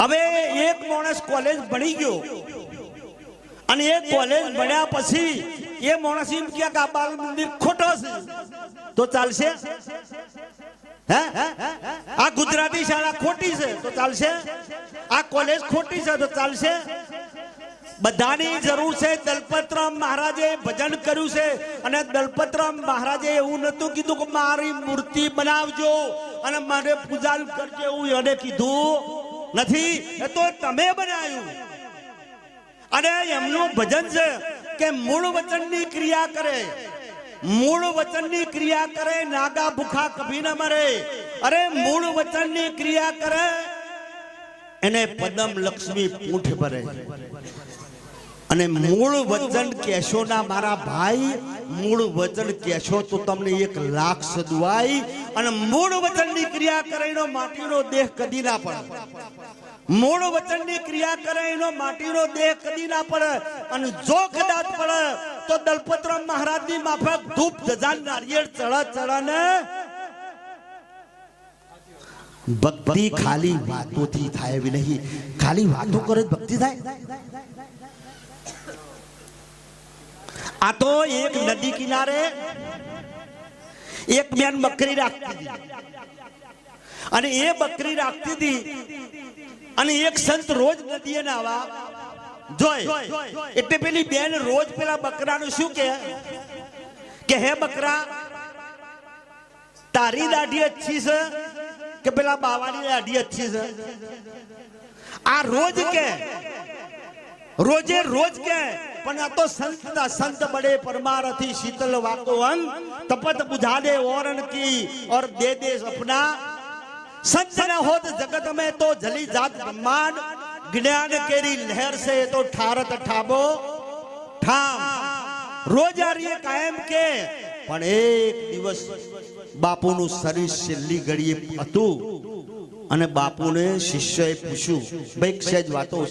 હવે એક માણસ કોલેજ ભણી ગયો. અને એ કોલેજ ભણ્યા પછી એ માણસ એમ કે આ બાલ મંદિર ખોટો છે. તો ચાલશે? હે? આ ગુજરાતી શાળા ખોટી છે, તો ચાલશે? આ કોલેજ ખોટી છે, તો ચાલશે? બધાની જરૂર છે, દલપતરામ મહારાજે ભજન કર્યું છે. અને દલપતરામ મહારાજે એવું નતું કીધું કે મારી મૂર્તિ બનાવજો અને મારે પૂજા કરજો એવું એને કીધું. નથી, એ તો તમે બનાવ્યું. અને એમનું ભજન છે કે મૂળ વચનની ક્રિયા કરે. મૂળ વચનની ક્રિયા કરે, નાગા ભૂખા કભી ન મરે. અરે મૂળ વચનની ક્રિયા કરે, એને પદમ લક્ષ્મી પૂંઠ ભરે. અને મૂળ વચન કહેશો ના મારા ભાઈ, મૂળ વચન કહેશો તો તમને એક લાખ સદવાય અને મૂળ વચનની ક્રિયા કરે એનો માટીનો દેહ કદી ના પડે. મૂળ વચનની ક્રિયા કરે એનો માટીનો દેહ કદી ના પડે અને જો કદાચ પડે તો દલપતરામ મહારાજની માફક ધૂપ ધજાન નારિયેળ ચડા ચડાને ભક્તિ ખાલી વાતોથી થાય એવી નહીં. ખાલી વાતો કરે ભક્તિ થાય. આ તો એક નદી કિનારે એક બેન બકરી રાખતી અને એ બકરી રાખતી હતી અને એક સંત રોજ નદીએ નાવા જોય, એટલે પેલી બેન રોજ પેલા બકરાનું શું કે કે, હે બકરા, તારી દાઢી અચ્છી છે કે પેલા બાવાની દાઢી અચ્છી છે? આ રોજ કે રોજે રોજ કે, પણ આ તો સંત ના સંત બડે પરમારથી શીતલ વાતો અંગ તપત બુઝાડે ઓરણ કી ઓર દે દે સપના સંત ના હોત જગત મે તો જલી જાત બ્રહ્માંડ, જ્ઞાન કેરી લહેર સે તો ઠારત ઠાબો. ઠામ. રોજ આર્ય કાયમ કે, પણ એક દિવસ બાપુ નું શરીર છેલ્લી ઘડીએ હતું અને બાપુને શિષ્યએ પૂછ્યું, ભાઈ સહેજ વાતો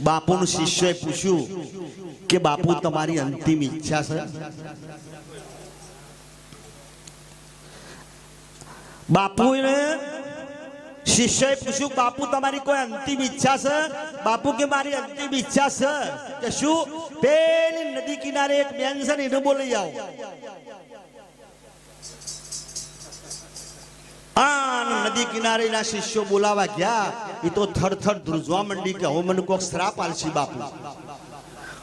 બાપુનું શિષ્યએ પૂછ્યું કે, બાપુ, તમારી અંતિમ ઈચ્છા છે? બાપુને શિષ્યએ પૂછ્યું, બાપુ, તમારી કોઈ અંતિમ ઈચ્છા છે? બાપુ કે, મારી અંતિમ ઈચ્છા છે. કે શું? પેલી નદી કિનારે એક બેન છે ને, એને બોલી આવો. નદી કિનારેના શિષ્યો બોલાવા ગયા એ તો થરથર ધ્રુજવા મંડી કે હવે મને કોક શ્રાપ આલશી બાપુ.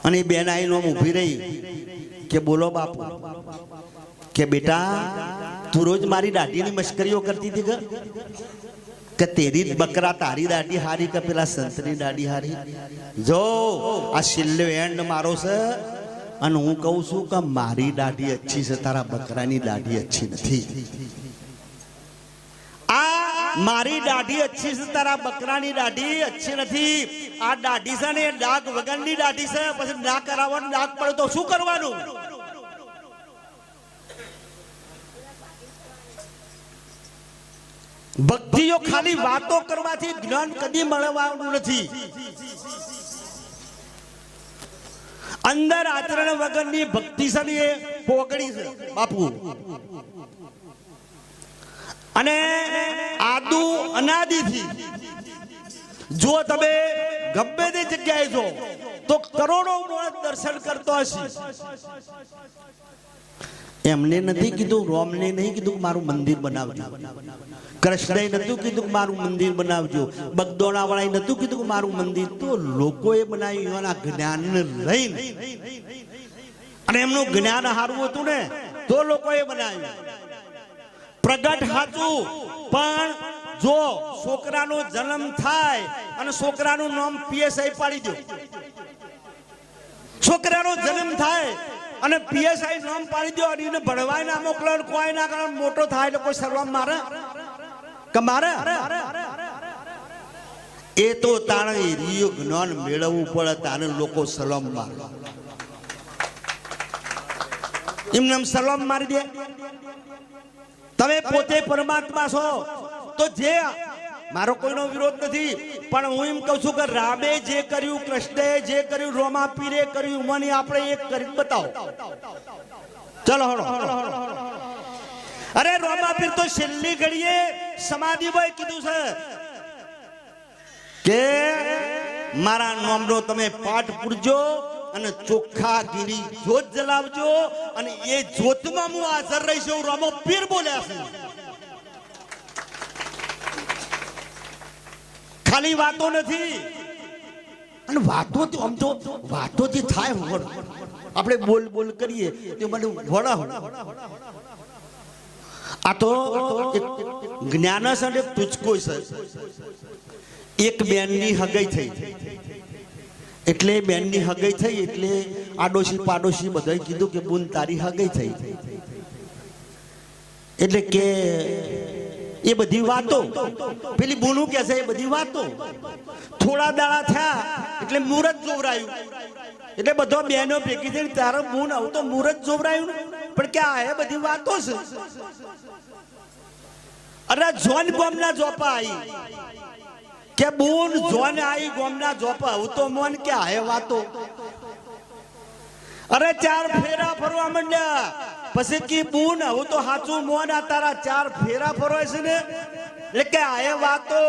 અને એ બેન આમ ઊભી રહી કે બોલો બાપુ, કે બેટા, તું રોજ મારી દાઢીની મશ્કરીઓ કરતી હતી કે? તેરી બકરા તારી દાઢી હારી કે પેલા સંતની દાઢી હારી? જો, આ છેલ્લો એન્ડ મારો છે, અને હું કહું છું કે મારી દાઢી અચ્છી છે, તારા બકરાની દાઢી અચ્છી નથી. મારી દાઢી અચ્છી છે, તારા બકરાની દાઢી અચ્છી નથી. આ દાઢી છે ને ડાઘ વગરની દાઢી છે, પછી ના કરાવવાનું ડાઘ પડે તો શું કરવાનું? ભક્તિઓ ખાલી વાતો કરવાથી જ્ઞાન કદી મળવાનું નથી. અંદર આચરણ વગરની ભક્તિ છે ને, એ પોકડી છે, બાપુ. અને આદુ અનાદિથી. જો તમે ગમે તે જગ્યાએ જો, તો કરોડો માણસ દર્શન કરતો હશે. એમને નથી કીધું, રોમને નહીં કીધું મારું મંદિર બનાવજો. કૃષ્ણએ નતું કીધું કે મારું મંદિર બનાવજો. બગદોણા વાળાએ નતું કીધું મારું મંદિર. તો લોકોએ બનાવ્યું, એના જ્ઞાનને લઈને. અને એમનું જ્ઞાન હારવું હતું ને, તો લોકોએ બનાવ્યું. પ્રગટ હતું. પણ જો છોકરાનો જન્મ થાય અને છોકરાનું નામ પીએસઆઈ પાડી દો. છોકરાનો જન્મ થાય અને પીએસઆઈ નામ પાડી દો અને એને ભણવાય ના મોકલો કોઈ ના કારણ મોટો થાય એટલે કોઈ સર્વમ મારે? કે મારે? એ તો તાણે રિયો જ્ઞાન મેળવવું પડે તાને લોકો સલામ મારે. એમને એમ સલામ મારી દે. તમે પોતે પરમાત્મા છો. તો જે મારો કોઈનો વિરોધ નથી, પણ હું એમ કહું છું કે રામે જે કર્યું, કૃષ્ણએ જે કર્યું રોમા પીરે કર્યું, મને આપણે એક કરી બતાવો. ચલો, હળો અરે રોમા પીર તો છેલ્લી ઘડીએ સમાધિ ભાઈ કીધું છે. કે મારા નામનો તમે પાઠ પૂરજો. અને ચોખ્ખા ગીરી જોત જલાવજો અને એ જોતમાં હું હાજર રહીશ હું રમો પીર બોલ્યા છું. ખાલી વાતો નથી. અને વાતો તો આમ તો વાતોથી થાય વળ. આપણે બોલ બોલ કરીએ તે મને વડા આ તો જ્ઞાન જ્ઞાનસ અને ટૂચકો છે. એક બેનની હગાઈ થઈ. એટલે બેનની હગઈ થઈ એટલે આડોશી પાડોશી બધાએ કીધું કે, બુન, તારી હગઈ થઈ. એટલે કે એ બધી વાતો. પેલી બુનું કે છે એ બધી વાતો. થોડા દાડા થયા એટલે મુહૂર્ત જોવરાયું. એટલે બધો બહેનો ભેગી થઈને, તારો બુન, આવું તો મુહૂર્ત જોવરાયું પણ કે આ એ બધી વાતો છે. અરે જોન ગોમના જોપા આવી કે બુન જોને આઈ ગોમના જોપા હું તો મોન કે હે વાતો. અરે ચાર ફેરા ફરવા માંડ્યા. પછી કી બુન, હું તો હાચું મોન આ તારા ચાર ફેરા ફરવાય છે ને? એટલે કે હે વાતો.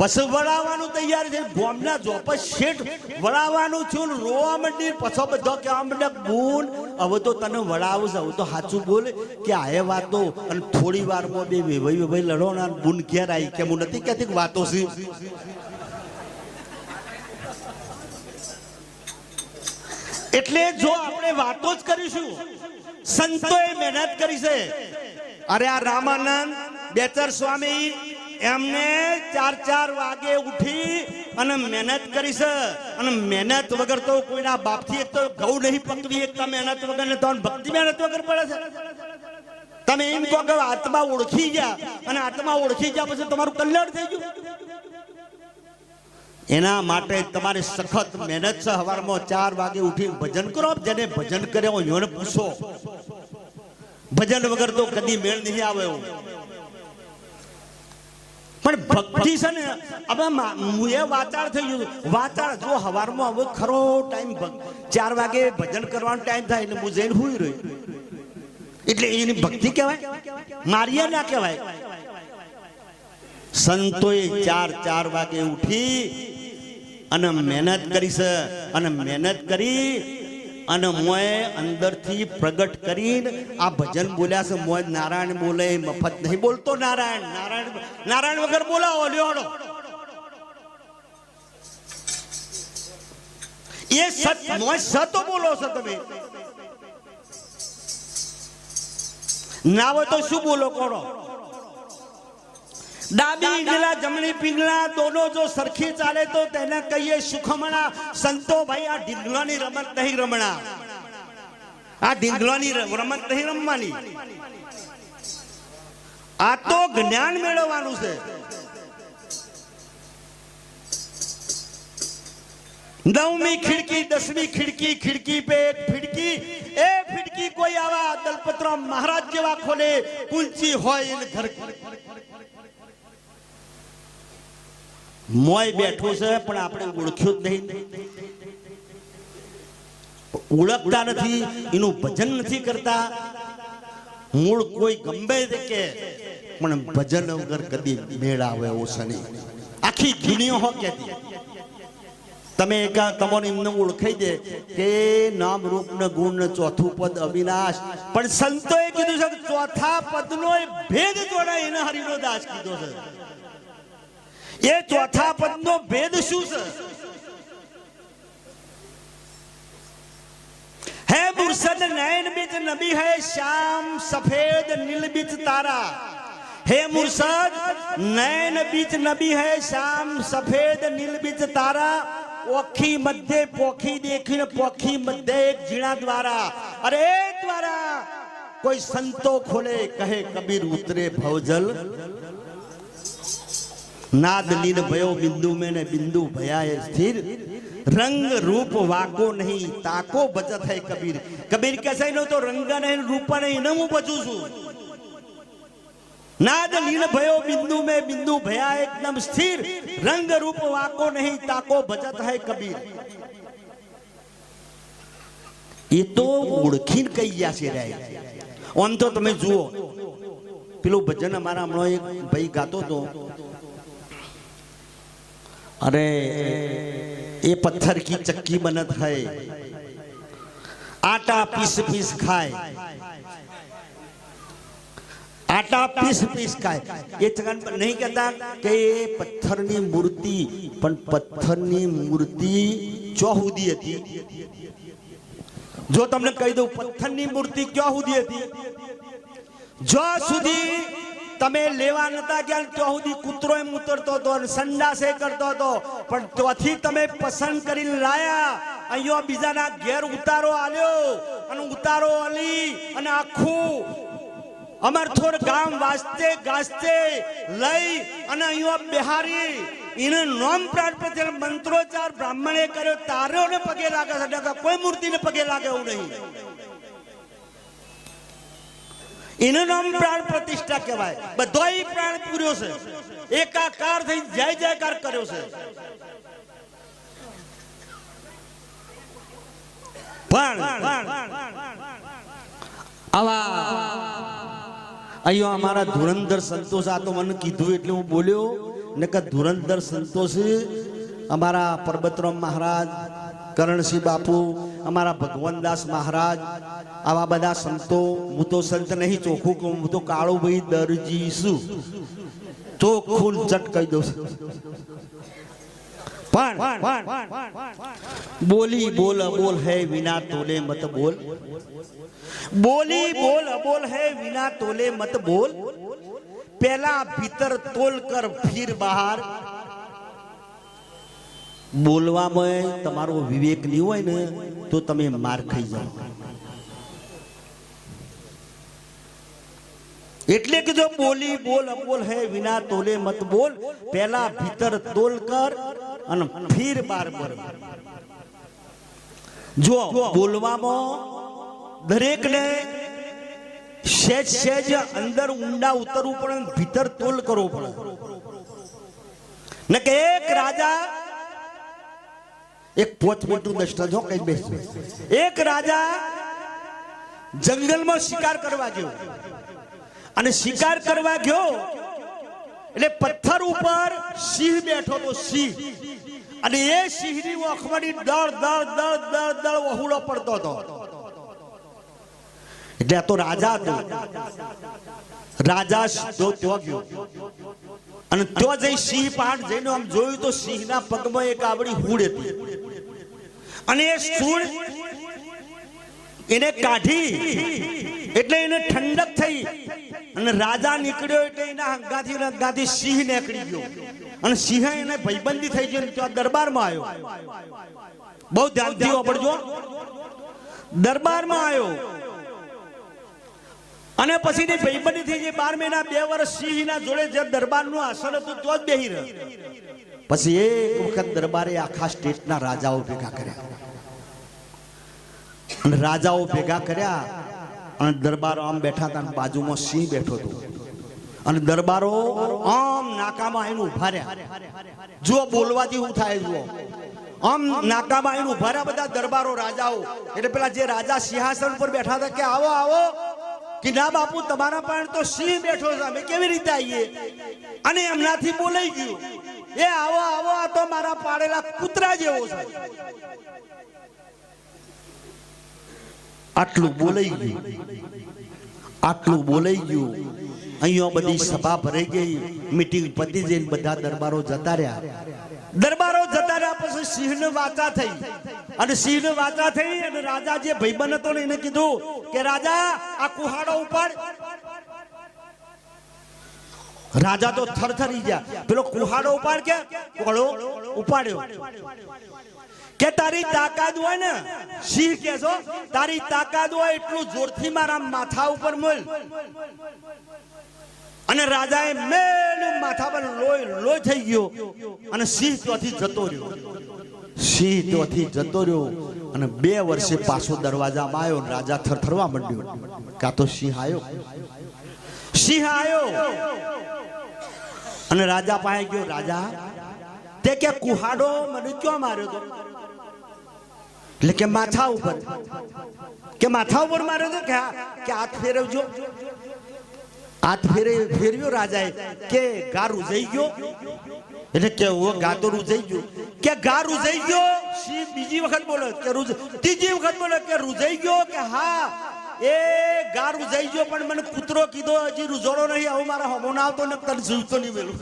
પછી વળાવવાનું તૈયાર છે. ગોમના જોપ શેઠ વળાવવાનું છું રોવા માંડી, પછો બધો કે અમને ગુણ હવે તો તને વળાવું હવે તો સાચું બોલે કે આ એ વાતો અને થોડી વારમાં બે વેભાઈ વેભાઈ લડો ને બુન ઘેર આવી કે હું નથી કહેતી વાતો છે. એટલે જો આપણે વાતો જ કરીશું, સંતોએ મહેનત કરી છે. અરે આ રામાનંદ, બેચર સ્વામી એમને ચાર ચાર વાગે ઉઠી અને મહેનત કરી છે. અને મહેનત વગર તો કોઈના બાપથી એક તો ઘઉં નહીં પકવી એકતા મહેનત વગર ને તો ભક્તિ મહેનત વગર પડે છે. તમે એમ કહો કે આત્મા ઓળખી ગયા અને આત્મા ઓળખી ગયા પછી તમારું કલ્યાણ થઈ ગયું. એના માટે તમારે સખત મહેનત છે. સવારમાં ચાર વાગે ઉઠી ભજન કરો. જેને ભજન કરે હોય એને પૂછો. ભજન વગર તો કદી મેળ નહીં આવે પણ ભક્તિ છે ને, હવે એ વાતાળ થઈ ગયું વાતાળ જો હવારમાં હવે ખરો ટાઈમ ચાર વાગે ભજન કરવાનો ટાઈમ થાય એટલે હું જઈને હુઈ રહ્યો. એટલે એની ભક્તિ કહેવાય? મારીએ ના કહેવાય. સંતોએ ચાર ચાર વાગે ઉઠી અને મહેનત કરી છે. અને મહેનત કરી અને મોએ અંદરથી પ્રગટ કરીને આ ભજન બોલ્યા છે. મોય નારાયણ બોલે, મફત નહીં બોલતો નારાયણ. નારાયણ નારાયણ વગર બોલાવો લ્યોડો એ સત મોય સતો બોલો છો તમે. ના હોય તો શું બોલો કોણો? ડાબી ઈંગલા જમણી પિંગલા દોનો જો સરખી ચાલે તો તેને કહીએ સુખમણા. સંતો ભાઈ આ ઢીંગલાની રમત નહીં રમણા. આ ઢીંગલાની રમત નહીં રમવાની. આ તો જ્ઞાન મેળવવાનું છે. નવમી ખિડકી દસમી ખિડકી ખિડકી પે એક ફિડકી. એ ફિડકી કોઈ આવા દલપત્ર મહારાજ જેવા ખોલે. કુંચી હોય ઘર મોય બેઠું છે, પણ આપણે ઓળખ્યું જ નહીં. ઓળખતા નથી, એનું ભજન નથી કરતા. મૂળ કોઈ ગમે તે કે, પણ ભજન વગર કદી મેળ આવે એવો શનિ. આખી દુનિયા હો કે તમે એક તમારી એમને ઓળખાઈ દે કે નામ રૂપ ને ગુણ ને ચોથું પદ અવિનાશ. પણ સંતોએ કીધું છે ચોથા પદનો ભેદ જોડાય, એને હરિનો દાસ કીધો છે. એ ચોથા પદનો ભેદ શું છે હે મુર્શદ નયન બીચ નબી હે શ્યામ સફેદ નીલ બીચ તારા હે મુર્શદ નયન બીચ નબી હે શ્યામ સફેદ નીલ બીચ તારા ઓખી મધ્ય પોખી દેખીને પોખી મધ્ય એક ઝીણા દ્વારા અરે એ દ્વારા કોઈ સંતો ખોલે કહે કબીર ઉતરે ભવજલ નાદ ભયો બિંદુ મે ને બિંદુ ભયાએ સ્થિર. રંગ રૂપ વાકો નહીં, તાકો બચત હૈ કબીર. કબીર કહેશે નો તો રંગ નહીં રૂપ નહીં ને હું બચું છું. નાદ નિર્ભયો બિંદુ મે બિંદુ ભયા એકદમ સ્થિર. રંગ રૂપ વાકો નહીં, તાકો બચત હૈ કબીર. એ તો ઓળખીને કહી ગયા છે રહે આમ તો તમે જુઓ, પેલું ભજન અમારા હમણાં એક ભાઈ ગાતો હતો. अरे ये पत्थर की चक्की बनत है आटा पीस पीस खाए આટા પીસ પીસ ખાય એ ચકન નહીં કહેતા કે એ પથ્થરની મૂર્તિ પણ પથ્થરની મૂર્તિ ચોહુદી હતી જો તમને કહી દઉં પથ્થરની મૂર્તિ ક્યાં સુધી હતી જો સુધી તમે લેવા નતા ગયા ત્યાં સુધી કૂતરો એમ ઉતરતો હતો સંડાસે કરતો હતો. પણ ત્યાંથી તમે પસંદ કરીને લાયા. અહીંયા બીજાના ઘેર ઉતારો આલ્યો અને ઉતારો આલી અને આખું અમરથોર ગામ વાસ્તે ગાસ્તે લઈ અને અહીંયા બિહારી. એને નોમ પ્રાણ મંત્રોચાર બ્રાહ્મણે કર્યો. તારોને પગે લાગે છે કોઈ મૂર્તિને પગે લાગે એવું નહીં. એનું નામ પ્રાણ પ્રતિષ્ઠા કહેવાય. બધોય પ્રાણ પૂર્યો છે. એકાકાર થઈ જય જયકાર કર્યો છે. પણ આવા અહીંયા અમારા ધુરંધર સંતોષ, આ તો મને કીધું એટલે હું બોલ્યો. ને કે ધુરંધર સંતોષ અમારા પરબતરામ મહારાજ કરણસિંહ બાપુ, અમારા ભગવાનદાસ મહારાજ, આવા બધા સંતો, હું તો સંત નહીં ચોખ્ખું કહું, હું તો કાળુભાઈ દરજી છું. ચોખ્ખું ચટ કહી દઉં છું. પણ બોલી બોલ બોલ હે વિના તોલે મત બોલ. બોલી બોલ અબોલ હે વિના તોલે મત બોલ. પેલા ભીતર તોલ કર ફીર બહાર. બોલવામાં તમારો વિવેક નહીં હોય ને, તો તમે માર ખાઈ જાઓ. એટલે કે જો બોલી બોલ અબોલ હે વિના તોલે મત બોલ પેલા ભીતર તોલ કર અને ફીર બાર બર જો બોલવામાં દરેકને સેજ સેજ અંદર ઊંડા ઉતરવું પડે ભીતર તોલ કરવો પડે. ને કે એક રાજા એક પોચ મિનિટનું દર્શન જો કઈ બેસ એક રાજા જંગલમાં શિકાર કરવા ગયો. અને શિકાર કરવા ગયો એટલે પથ્થર ઉપર સિંહ બેઠો તો સિંહ. અને એ સિંહની વખમણી દળ દળ દળ દળ દળ વહુડો પડતો હતો. એટલે તો રાજા હતો. રાજા સીધો ત્યાં ગયો. અને ત્યાં જઈ સિંહ પહાડ જઈને આમ જોયું તો સિંહના પગમાં એક આવડી હુડ હતી. અને એ સૂળ એને કાઢી એટલે એને ઠંડક થઈ. અને રાજા નીકળ્યો એટલે એના હંગાથી ને હંગાથી સિંહ નીકળી ગયો. અને સિંહ એને ભયબંધી થઈ ગયો ત્યાં દરબારમાં આવ્યો. બહુ ધ્યાનથી વાપરજો દરબારમાં આવ્યો. અને પછી ની ભયબંધી થઈ ગઈ. બાર મહિના, બે વર્ષ સિંહના જોડે જે દરબારનું આસન હતું, તો જ બેહી રહ્યો. પછી એક વખત દરબારે આખા સ્ટેટના રાજાઓ ભેગા કર્યા. અને રાજાઓ ભેગા કર્યા અને દરબારો આમ બેઠા હતા બાજુમાં સિંહ બેઠો હતો. અને દરબારો આમ નાકામાં એનું ઊભા જુઓ બોલવાથી શું થાય જુઓ. આમ નાકામાં એનું ઊભા બધા દરબારો રાજાઓ. એટલે પેલા જે રાજા સિંહાસન પર બેઠા હતા કે આવો આવો. કે ના બાપુ, તમારા પણ તો સિંહ બેઠો છે. અમે કેવી રીતે આવીએ? અને એમનાથી બોલાઈ ગયું. એ આવો આવો, આ તો મારા પાડેલા કૂતરા જેવો છે. આટલું બોલાઈ ગયું. આટલું બોલાઈ ગયું. અહીંયા બધી સભા ભરાઈ ગઈ. મીટિંગ પતી જઈને બધા દરબારો જતા રહ્યા. દરબારો જતા રહ્યા પછી સિંહ વાચા થઈ. અને સિંહ વાચા થઈ અને રાજા જે ભાઈબંધ હતો ને એને કીધું કે, રાજા, આ કુહાડો ઉપાડ. રાજા તો થરથરી ગયા. પેલો કુહાડો ઉપાડ કે? કોળો ઉપાડ્યો. કે તારી તાકાત હોય ને સિંહ કે છો તારી તાકાત હોય એટલું જોરથી મારા માથા ઉપર મોલ. અને રાજાએ મેલું માથા પર લોહી લોહી થઈ ગયો. અને સિંહ ત્યાંથી જતો રહ્યો. સિંહ ત્યાંથી જતો રહ્યો. અને બે વર્ષે પાછો દરવાજામાં આવ્યો રાજા થરથરવા માંડ્યો. કાં તો સિંહ આવ્યો સિંહ આવ્યો અને રાજા પાસે ગયો રાજા તે કે કુહાડો મને ક્યાં માર્યો તો? એટલે કે માથા ઉપર કે માથા ઉપર માર્યો તો કે હા, કે હાથ ફેરવજો. હાથ ફેરે ફેરવ્યો રાજાએ કે ગારું જઈ ગયો. એટલે કે હું ગાતો રૂજાઈ ગયો. કે ગા રૂજાઈ ગયો શિવ બીજી વખત બોલે કે રૂજ ત્રીજી વખત બોલે કે રૂજાઈ ગયો કે હા એ ગા જઈ ગયો, પણ મને કૂતરો કીધો, હજી રૂઝોડો નહીં આવું, મારા હોમો ના આવતો ને તને જીવતો નહીં મેલું.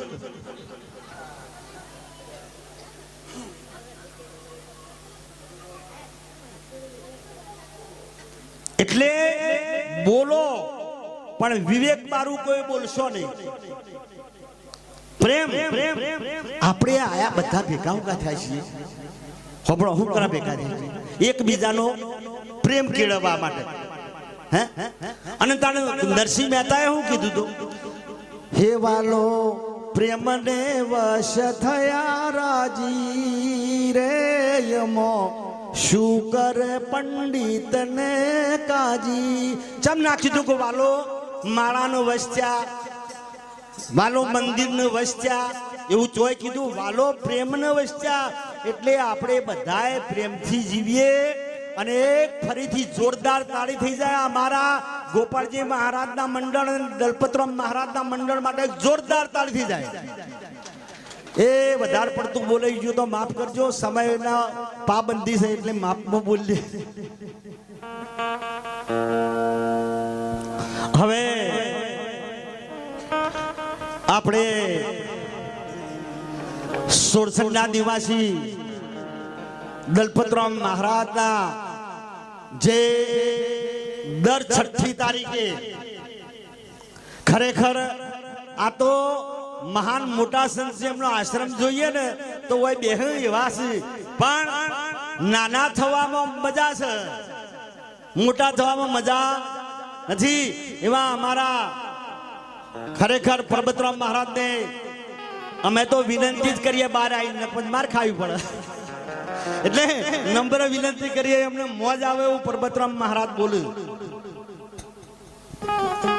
એટલે બોલો, પણ વિવેક મારું કોઈ બોલશો નહીં. પ્રેમ આપણે આયા બધા ભેગા ઉગા થયા છીએ. હોબળો હું કરા ભેગા એકબીજાનો પ્રેમ કેળવવા માટે. હે? અને તાણે નરસિંહ મહેતાએ શું કીધું તું? હે વાલો પ્રેમને વશ થયા રાજી રે યમો. શું કરે પંડિત ને કાજી? ચમ નાખ્યું તું કે વાલો માળાનો વસ્યા વાલો મંદિરને વસ્યા એવું ચોય કીધું વાલો પ્રેમનો વસ્યા એટલે આપણે બધાએ પ્રેમથી જીવીએ. અને ફરીથી જોરદાર તાળી થઈ જાય અમારા ગોપાળજી મહારાજના મંડળ અને દલપતરામ મહારાજના મંડળ માટે જોરદાર તાળી થઈ જાય. એ વધારે પડતું બોલાઈ ગયું તો માફ કરજો, સમયના પાબંદી છે એટલે માફમાં બોલીએ. હવે આપણે સોરસંગના નિવાસી દલપતરામ મહારાજના જે દર છઠ્ઠી તારીખે ખરેખર આ તો મહાન મોટા સંત એમનો આશ્રમ જોઈએ ને તો હોય બે એવા છે. પણ નાના થવામાં મજા છે. મોટા થવામાં મજા નથી. એવા અમારા ખરેખર પરબતરામ મહારાજને અમે તો વિનંતી જ કરીએ બહાર આવીને, પણ માર ખાવી પડે. એટલે નંબર વિનંતી કરીએ અમને મોજ આવે એવું પરબતરામ મહારાજ બોલ્યું